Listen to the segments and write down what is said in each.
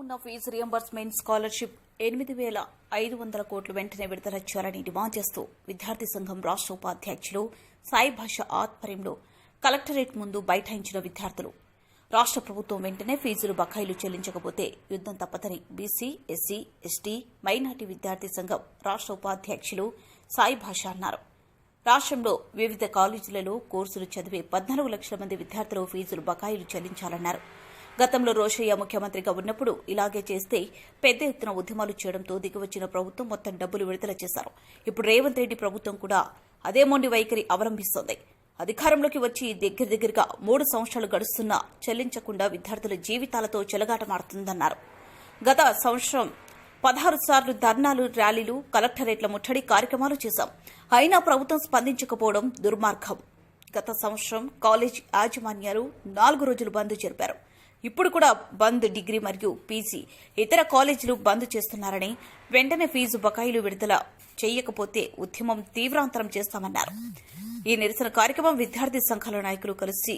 ఉన్న fee reimbursement scholarship ఎనిమిది వేల ఐదు వందల కోట్లు వెంటనే విడుదల చేయాలని డిమాండ్ చేస్తూ విద్యార్థి సంఘం రాష్ట్ర ఉపాధ్యక్షులు సాయి భాష ఆధ్వర్యంలో కలెక్టరేట్ ముందు బైఠాయించిన విద్యార్థులు. రాష్ట ప్రభుత్వం వెంటనే ఫీజులు బకాయిలు చెల్లించకపోతే యుద్దం తప్పదని బీసీ ఎస్సీ ఎస్టీ మైనార్టీ విద్యార్థి సంఘం రాష్ట ఉపాధ్యక్షులు సాయి భాష అన్నారు. రాష్ట్రంలో వివిధ కాలేజీలలో కోర్సులు చదివే పద్నాలుగు లక్షల మంది విద్యార్థులు ఫీజులు బకాయిలు చెల్లించాలన్నారు. గతంలో రోషయ్య ముఖ్యమంత్రిగా ఉన్నప్పుడు ఇలాగే చేస్తే పెద్ద ఎత్తున ఉద్యమాలు చేయడంతో దిగివచ్చిన ప్రభుత్వం మొత్తం డబ్బులు విడుదల చేశారు. ఇప్పుడు రేవంత్ రెడ్డి ప్రభుత్వం కూడా అదే మొండి వైఖరి అవలంబిస్తోంది. అధికారంలోకి వచ్చి దగ్గర దగ్గరగా మూడు సంవత్సరాలు గడుస్తున్నా చెల్లించకుండా విద్యార్థుల జీవితాలతో చెలగాటమాడుతుందన్నారు. గత సంవత్సరం పదహారు సార్లు ధర్నాలు ర్యాలీలు కలెక్టరేట్ల ముట్టడి కార్యక్రమాలు చేశాం. అయినా ప్రభుత్వం స్పందించకపోవడం దుర్మార్గం. గత సంవత్సరం కాలేజ్ యాజమాన్యాలు నాలుగు రోజులు బంద్ జరిపారు. ఇప్పుడు కూడా బంద్ డిగ్రీ మరియు పీజీ. ఇతర కాలేజీలు బంద్ చేస్తున్నారని వెంటనే ఫీజు బకాయిలు విడుదల చేయకపోతే ఉద్యమం తీవ్రాంతరం చేస్తామన్నారు. ఈ నిరసన కార్యక్రమం విద్యార్థి సంఘాల నాయకులు కలిసి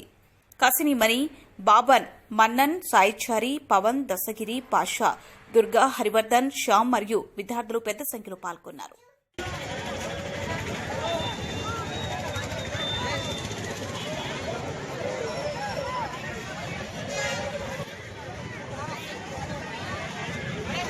కసినిమణి బాబన్ మన్నన్ సాయిచారి పవన్ దశగిరి పాషా దుర్గా హరివర్ధన్ శ్యామ్ మరియు విద్యార్థులు పెద్ద సంఖ్యలో పాల్గొన్నారు.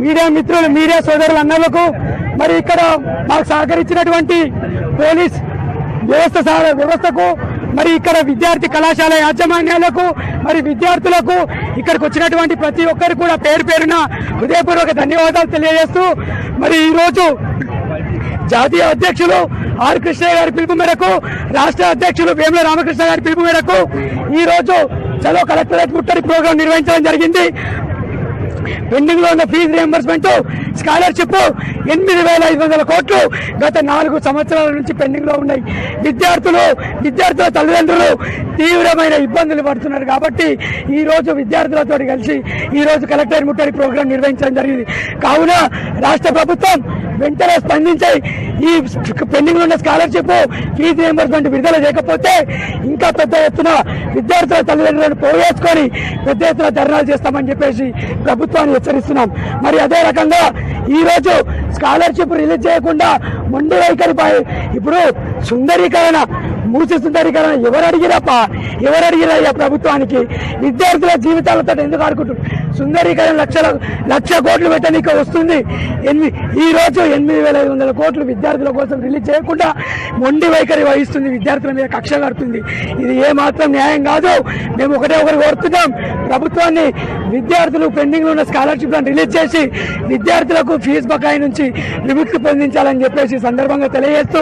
మీడియా మిత్రులు మీడియా సోదరులందరికీ మరి ఇక్కడ మాకు సహకరించినటువంటి పోలీస్ వ్యవస్థ వ్యవస్థకు మరి ఇక్కడ విద్యార్థి కళాశాల యాజమాన్యాలకు మరి విద్యార్థులకు ఇక్కడికి వచ్చినటువంటి ప్రతి ఒక్కరికి కూడా పేరు పేరున హృదయపూర్వక ధన్యవాదాలు తెలియజేస్తూ మరి ఈరోజు జాతీయ అధ్యక్షులు ఆర్ కృష్ణ గారి పిలుపు మేరకు రాష్ట్ర అధ్యక్షులు వేముల రామకృష్ణ గారి పిలుపు మేరకు ఈ రోజు చలో కలెక్టరేట్ ముట్టడి ప్రోగ్రాం నిర్వహించడం జరిగింది. పెండింగ్లో ఉన్న ఫీజు రియంబర్స్మెంట్ స్కాలర్షిప్ ఎనిమిది వేల ఐదు వందల కోట్లు గత నాలుగు సంవత్సరాల నుంచి పెండింగ్లో ఉన్నాయి. విద్యార్థులు విద్యార్థుల తల్లిదండ్రులు తీవ్రమైన ఇబ్బందులు పడుతున్నారు కాబట్టి ఈ రోజు విద్యార్థులతో కలిసి ఈ రోజు కలెక్టర్ ముట్టడి ప్రోగ్రాం నిర్వహించడం జరిగింది. కావున రాష్ట్ర ప్రభుత్వం వెంటనే స్పందించి ఈ పెండింగ్ ఉన్న స్కాలర్షిప్ ఫీజు రియంబర్స్మెంట్ విడుదల చేయకపోతే ఇంకా పెద్ద ఎత్తున విద్యార్థుల తల్లిదండ్రులను పోగేసుకొని పెద్ద ఎత్తున ధర్నాలు చేస్తామని చెప్పేసి ప్రభుత్వాన్ని హెచ్చరిస్తున్నాం. మరి అదే రకంగా ఈ రోజు స్కాలర్షిప్ రిలీజ్ చేయకుండా మొండి వైఖరిపై ఇప్పుడు సుందరీకరణ మూసి సుందరీకరణ ఎవరు అడిగిరప్ప? ఎవరు అడిగిరయ్యా ప్రభుత్వానికి? విద్యార్థుల జీవితాలతో ఎందుకు ఆడుకుంటున్నారు? సుందరీకరణ లక్షల లక్ష కోట్లు పెట్టనీకి వస్తుంది. ఎనిమిది ఈ రోజు ఎనిమిది వేల ఐదు వందల కోట్లు విద్యార్థుల కోసం రిలీజ్ చేయకుండా మొండి వైఖరి వహిస్తుంది. విద్యార్థుల మీద కక్ష కడుతుంది. ఇది ఏ మాత్రం న్యాయం కాదు. మేము ఒకటే ఒకరు కోరుతున్నాం. ప్రభుత్వాన్ని విద్యార్థులు పెండింగ్లో ఉన్న స్కాలర్షిప్లను రిలీజ్ చేసి విద్యార్థులకు ఫీజు బకాయి నుంచి విముక్తి పొందించాలని చెప్పేసి సందర్భంగా తెలియజేస్తూ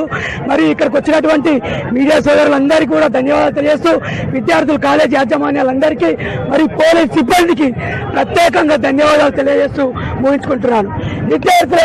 మరి ఇక్కడికి వచ్చినటువంటి మీడియా సోదరులందరికీ కూడా ధన్యవాదాలు తెలియజేస్తూ విద్యార్థులు కాలేజ్ యాజమాన్యాలందరికీ మరి పోలీస్ సిబ్బందికి ప్రత్యేకంగా ధన్యవాదాలు తెలియజేస్తూ ముగించుకుంటున్నాను. విద్యార్థుల